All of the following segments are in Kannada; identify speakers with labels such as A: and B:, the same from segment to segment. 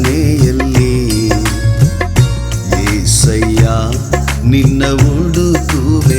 A: ಮನೆಯಲ್ಲಿ ಏಸಯ್ಯ ನಿನ್ನ ಉಡುಕುವೆ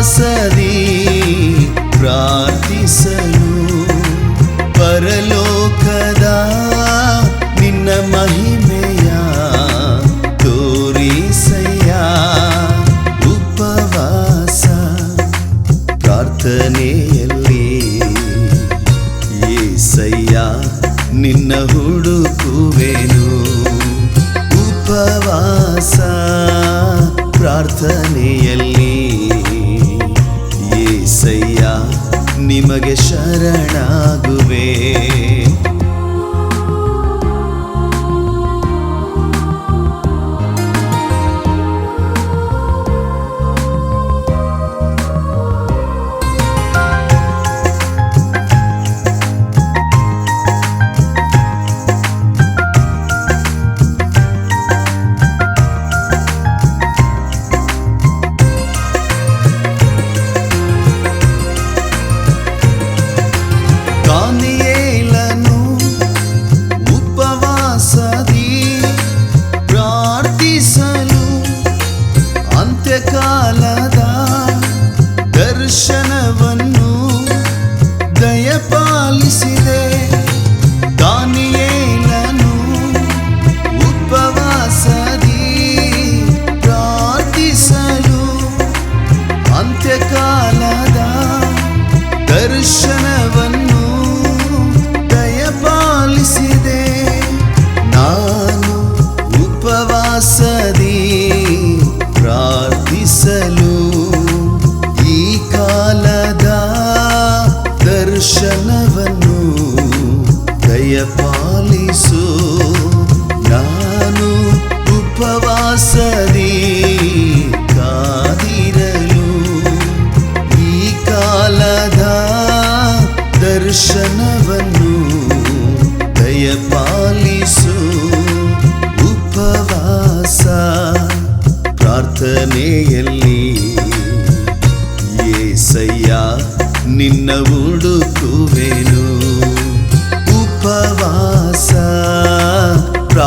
A: ದಾಸರಿ ಪ್ರಾರ್ಥಿಸಲು ಪರಲೋಕದ ನಿನ್ನ ಮಹಿಮೆಯ ತೋರಿಸಯ್ಯ ಉಪವಾಸ ಪ್ರಾರ್ಥನೆಯಲ್ಲಿ. ಏಸಯ್ಯ ನಿನ್ನ ಹುಡುಕುವೆನು ಉಪವಾಸ ಪ್ರಾರ್ಥನೆಯಲ್ಲಿ. ನಿಮಗೆ ಶರಣಾಗುವೆ. போததி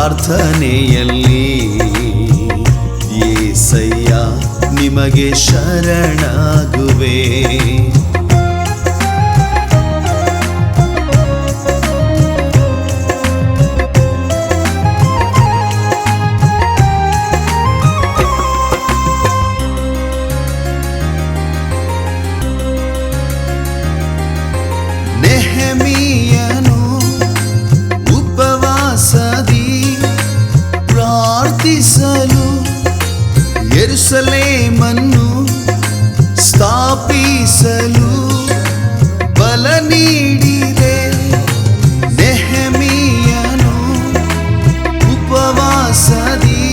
A: ಪ್ರಾರ್ಥನೆಯಲ್ಲಿ ಏಸಯ್ಯ ನಿಮಗೆ ಶರಣಾಗುವೆ. ನಡೆಸಲು ಬಲ ನೀಡಿದೆ. ನೆಹಮಿಯನು ಉಪವಾಸದಿ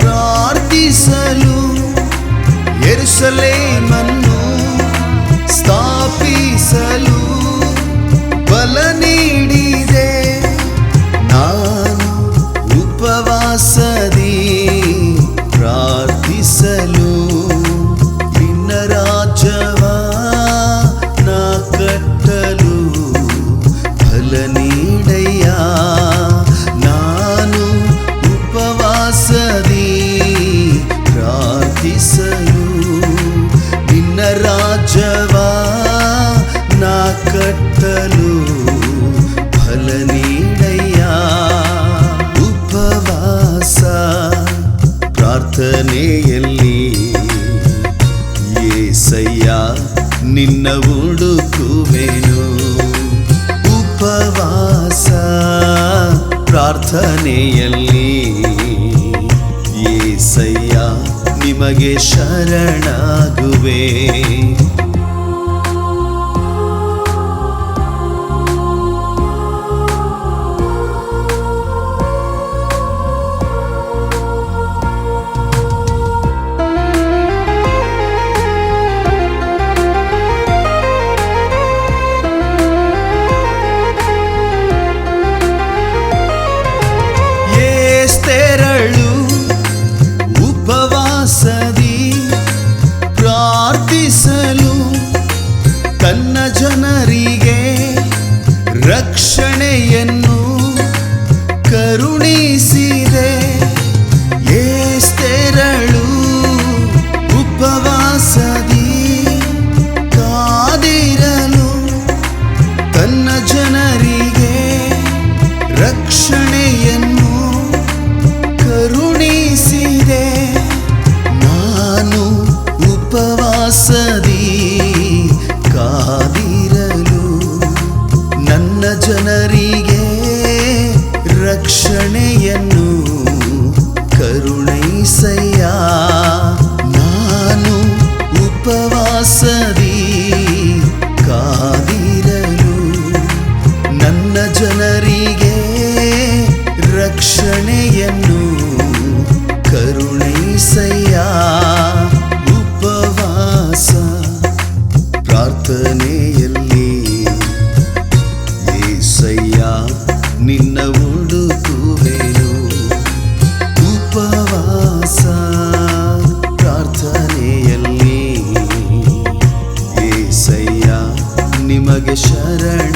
A: ಪ್ರಾರ್ಥಿಸಲು ಎರುಸಲೇ ನಿನ್ನ ಹುಡುಕುವೆನು. ಉಪವಾಸ ಪ್ರಾರ್ಥನೆಯಲ್ಲಿ ಏಸಯ್ಯ ನಿಮಗೆ ಶರಣಾಗುವೆ. மனுஷனே என் 给舍得。